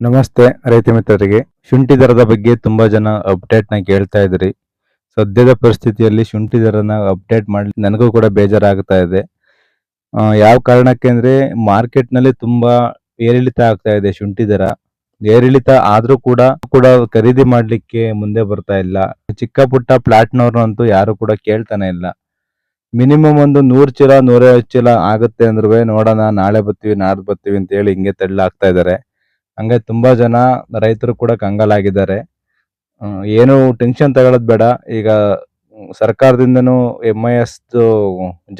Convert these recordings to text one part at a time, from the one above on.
ನಮಸ್ತೆ, ರೈತ ಮಿತ್ರರಿಗೆ. ಶುಂಠಿ ದರದ ಬಗ್ಗೆ ತುಂಬಾ ಜನ ಅಪ್ಡೇಟ್ನ ಕೇಳ್ತಾ ಇದ್ರಿ. ಸದ್ಯದ ಪರಿಸ್ಥಿತಿಯಲ್ಲಿ ಶುಂಠಿ ದರನ ಅಪ್ಡೇಟ್ ಮಾಡಿ ನನಗೂ ಕೂಡ ಬೇಜಾರಾಗ್ತಾ ಇದೆ. ಯಾವ ಕಾರಣಕ್ಕೆ ಅಂದ್ರೆ ಮಾರ್ಕೆಟ್ನಲ್ಲಿ ತುಂಬಾ ಏರಿಳಿತ ಆಗ್ತಾ ಇದೆ ಶುಂಠಿ ದರ. ಏರಿಳಿತ ಆದ್ರೂ ಕೂಡ ಕೂಡ ಖರೀದಿ ಮಾಡ್ಲಿಕ್ಕೆ ಮುಂದೆ ಬರ್ತಾ ಇಲ್ಲ. ಚಿಕ್ಕ ಪುಟ್ಟ ಪ್ಲಾಟ್ನವ್ರನ್ನಂತೂ ಯಾರು ಕೂಡ ಕೇಳ್ತಾನೆ ಇಲ್ಲ. ಮಿನಿಮಮ್ ಒಂದು ನೂರ್ ಚೀಲ, ನೂರೈವತ್ತು ಚೀಲ ಆಗುತ್ತೆ ಅಂದ್ರೂ ನೋಡೋಣ, ನಾಳೆ ಬರ್ತೀವಿ, ನಾಡ್ದು ಬರ್ತೀವಿ ಅಂತ ಹೇಳಿ ಹಿಂಗೆ ತಳ್ಳಾಗ್ತಾ ಇದಾರೆ. ಹಂಗೆ ತುಂಬಾ ಜನ ರೈತರು ಕೂಡ ಕಂಗಾಲಾಗಿದ್ದಾರೆ. ಏನು ಟೆನ್ಷನ್ ತಗೊಳ್ಳೋದು ಬೇಡ. ಈಗ ಸರ್ಕಾರದಿಂದನು ಸರ್ಕಾರದಿಂದನೂ ಎಂ ಐ ಎಸ್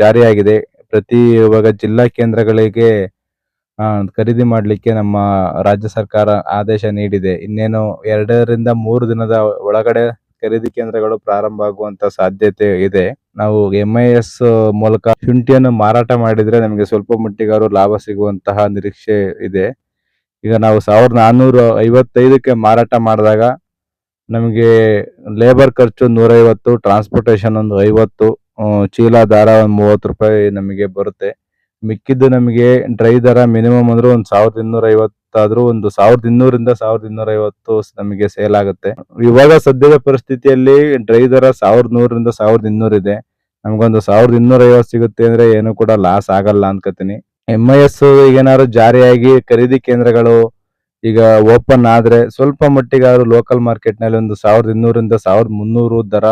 ಜಾರಿಯಾಗಿದೆ. ಪ್ರತಿ ಇವಾಗ ಜಿಲ್ಲಾ ಕೇಂದ್ರಗಳಿಗೆ ಖರೀದಿ ಮಾಡಲಿಕ್ಕೆ ನಮ್ಮ ರಾಜ್ಯ ಸರ್ಕಾರ ಆದೇಶ ನೀಡಿದೆ. ಇನ್ನೇನು ಎರಡರಿಂದ ಮೂರು ದಿನದ ಒಳಗಡೆ ಖರೀದಿ ಕೇಂದ್ರಗಳು ಪ್ರಾರಂಭ ಆಗುವಂತ ಸಾಧ್ಯತೆ ಇದೆ. ನಾವು ಎಂ ಐ ಎಸ್ ಮೂಲಕ ಶುಂಠಿಯನ್ನು ಮಾರಾಟ ಮಾಡಿದ್ರೆ ನಮಗೆ ಸ್ವಲ್ಪ ಮಟ್ಟಿಗಾರು ಲಾಭ ಸಿಗುವಂತಹ ನಿರೀಕ್ಷೆ ಇದೆ. ಈಗ ನಾವು ಸಾವಿರದ ನಾನ್ನೂರ ಐವತ್ತೈದಕ್ಕೆ ಮಾರಾಟ ಮಾಡಿದಾಗ ನಮಗೆ ಲೇಬರ್ ಖರ್ಚು ನೂರೈವತ್ತು ಟ್ರಾನ್ಸ್ಪೋರ್ಟೇಷನ್ ಒಂದು ಐವತ್ತು ಚೀಲ, ದಾರ ಒಂದು ಮೂವತ್ತು ರೂಪಾಯಿ ನಮಗೆ ಬರುತ್ತೆ. ಮಿಕ್ಕಿದ್ದು ನಮಗೆ ಡ್ರೈ ದರ ಮಿನಿಮಮ್ ಅಂದ್ರೆ ಒಂದು ಸಾವಿರದ ಇನ್ನೂರ ಐವತ್ತಾದ್ರೂ ಒಂದು ಸಾವಿರದ ಇನ್ನೂರಿಂದ ಸಾವಿರದ ಇನ್ನೂರ ಐವತ್ತು ನಮಗೆ ಸೇಲ್ ಆಗುತ್ತೆ. ಇವಾಗ ಸದ್ಯದ ಪರಿಸ್ಥಿತಿಯಲ್ಲಿ ಡ್ರೈ ದರ ಸಾವಿರದ ನೂರರಿಂದ ಸಾವಿರದ ಇನ್ನೂರ ಇದೆ. ನಮಗೊಂದು ಸಾವಿರದ ಇನ್ನೂರ ಐವತ್ತು ಸಿಗುತ್ತೆ ಅಂದ್ರೆ ಏನು ಕೂಡ ಲಾಸ್ ಆಗಲ್ಲ ಅನ್ಕೋತೀನಿ. ಎಂ ಐ ಎಸ್ ಏನಾದ್ರು ಜಾರಿಯಾಗಿ ಖರೀದಿ ಕೇಂದ್ರಗಳು ಈಗ ಓಪನ್ ಆದ್ರೆ ಸ್ವಲ್ಪ ಮಟ್ಟಿಗಾದ್ರು ಲೋಕಲ್ ಮಾರ್ಕೆಟ್ನಲ್ಲಿ ಒಂದು ಸಾವಿರದ ಇನ್ನೂರಿಂದ ಸಾವಿರದ ಮುನ್ನೂರು ದರ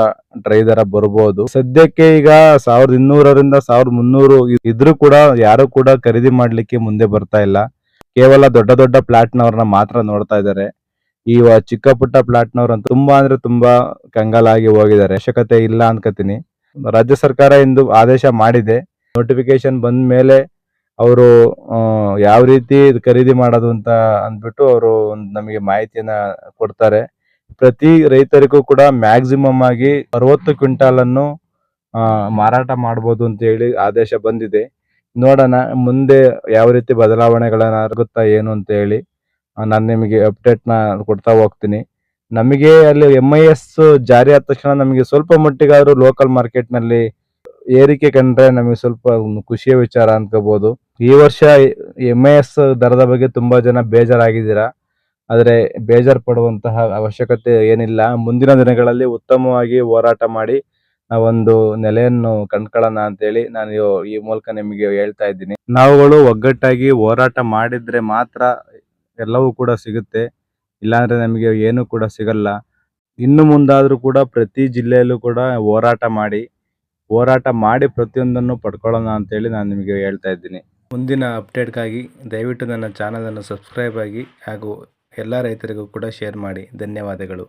ಡ್ರೈ ದರ ಬರಬಹುದು ಸದ್ಯಕ್ಕೆ ಈಗ ಸಾವಿರದ ಇನ್ನೂರರಿಂದ ಸಾವಿರದ ಮುನ್ನೂರು ಇದ್ರೂ ಕೂಡ ಯಾರು ಕೂಡ ಖರೀದಿ ಮಾಡ್ಲಿಕ್ಕೆ ಮುಂದೆ ಬರ್ತಾ ಇಲ್ಲ. ಕೇವಲ ದೊಡ್ಡ ದೊಡ್ಡ ಪ್ಲಾಟ್ನವ್ರನ್ನ ಮಾತ್ರ ನೋಡ್ತಾ ಇದ್ದಾರೆ. ಈ ಚಿಕ್ಕ ಪುಟ್ಟ ಪ್ಲಾಟ್ನವ್ರಂತೂ ತುಂಬಾ ಅಂದ್ರೆ ತುಂಬಾ ಕಂಗಾಲಾಗಿ ಹೋಗಿದ್ದಾರೆ. ಅವಶ್ಯಕತೆ ಇಲ್ಲ ಅನ್ಕೋತೀನಿ. ರಾಜ್ಯ ಸರ್ಕಾರ ಇಂದು ಆದೇಶ ಮಾಡಿದೆ. ನೋಟಿಫಿಕೇಶನ್ ಬಂದ ಮೇಲೆ ಅವರು ಯಾವ ರೀತಿ ಖರೀದಿ ಮಾಡೋದು ಅಂತ ಅಂದ್ಬಿಟ್ಟು ಅವರು ನಮಗೆ ಮಾಹಿತಿಯನ್ನ ಕೊಡ್ತಾರೆ. ಪ್ರತಿ ರೈತರಿಗೂ ಕೂಡ ಮ್ಯಾಕ್ಸಿಮಮ್ ಆಗಿ ಅರವತ್ತು ಕ್ವಿಂಟಾಲ್ ಅನ್ನು ಮಾರಾಟ ಮಾಡ್ಬೋದು ಅಂತ ಹೇಳಿ ಆದೇಶ ಬಂದಿದೆ. ನೋಡೋಣ, ಮುಂದೆ ಯಾವ ರೀತಿ ಬದಲಾವಣೆಗಳನ್ನ ಆಗುತ್ತಾ ಏನು ಅಂತ ಹೇಳಿ ನಾನು ನಿಮಗೆ ಅಪ್ಡೇಟ್ನ ಕೊಡ್ತಾ ಹೋಗ್ತೀನಿ. ನಮಗೆ ಅಲ್ಲಿ ಎಂ ಐ ಎಸ್ ಜಾರಿ ಆದ ತಕ್ಷಣ ನಮಗೆ ಸ್ವಲ್ಪ ಮಟ್ಟಿಗಾದರೂ ಲೋಕಲ್ ಮಾರ್ಕೆಟ್ನಲ್ಲಿ ಏರಿಕೆ ಕಂಡ್ರೆ ನಮಗೆ ಸ್ವಲ್ಪ ಖುಷಿಯ ವಿಚಾರ ಅನ್ಕೋಬಹುದು ಈ ವರ್ಷ ಎಂ ಐ ಎಸ್ ದರದ ಬಗ್ಗೆ ತುಂಬಾ ಜನ ಬೇಜಾರಾಗಿದ್ದೀರಾ? ಆದರೆ ಬೇಜಾರು ಪಡುವಂತಹ ಅವಶ್ಯಕತೆ ಏನಿಲ್ಲ. ಮುಂದಿನ ದಿನಗಳಲ್ಲಿ ಉತ್ತಮವಾಗಿ ಹೋರಾಟ ಮಾಡಿ ಒಂದು ನೆಲೆಯನ್ನು ಕಂಡ್ಕೊಳ್ಳೋಣ ಅಂತೇಳಿ ನಾನು ಈ ಮೂಲಕ ನಿಮಗೆ ಹೇಳ್ತಾ ಇದ್ದೀನಿ. ನಾವುಗಳು ಒಗ್ಗಟ್ಟಾಗಿ ಹೋರಾಟ ಮಾಡಿದ್ರೆ ಮಾತ್ರ ಎಲ್ಲವೂ ಕೂಡ ಸಿಗುತ್ತೆ. ಇಲ್ಲಾಂದ್ರೆ ನಮಗೆ ಏನು ಕೂಡ ಸಿಗಲ್ಲ. ಇನ್ನು ಮುಂದಾದರೂ ಕೂಡ ಪ್ರತಿ ಜಿಲ್ಲೆಯಲ್ಲೂ ಕೂಡ ಹೋರಾಟ ಮಾಡಿ ಹೋರಾಟ ಮಾಡಿ ಪ್ರತಿಯೊಂದನ್ನು ಪಡ್ಕೊಳ್ಳೋಣ ಅಂತೇಳಿ ನಾನು ನಿಮಗೆ ಹೇಳ್ತಾ ಇದ್ದೀನಿ. ಮುಂದಿನ ಅಪ್ಡೇಟ್ಗಾಗಿ ದಯವಿಟ್ಟು ನನ್ನ ಚಾನಲನ್ನು ಸಬ್ಸ್ಕ್ರೈಬ್ ಆಗಿ ಹಾಗೂ ಎಲ್ಲ ರೈತರಿಗೂ ಕೂಡ ಶೇರ್ ಮಾಡಿ. ಧನ್ಯವಾದಗಳು.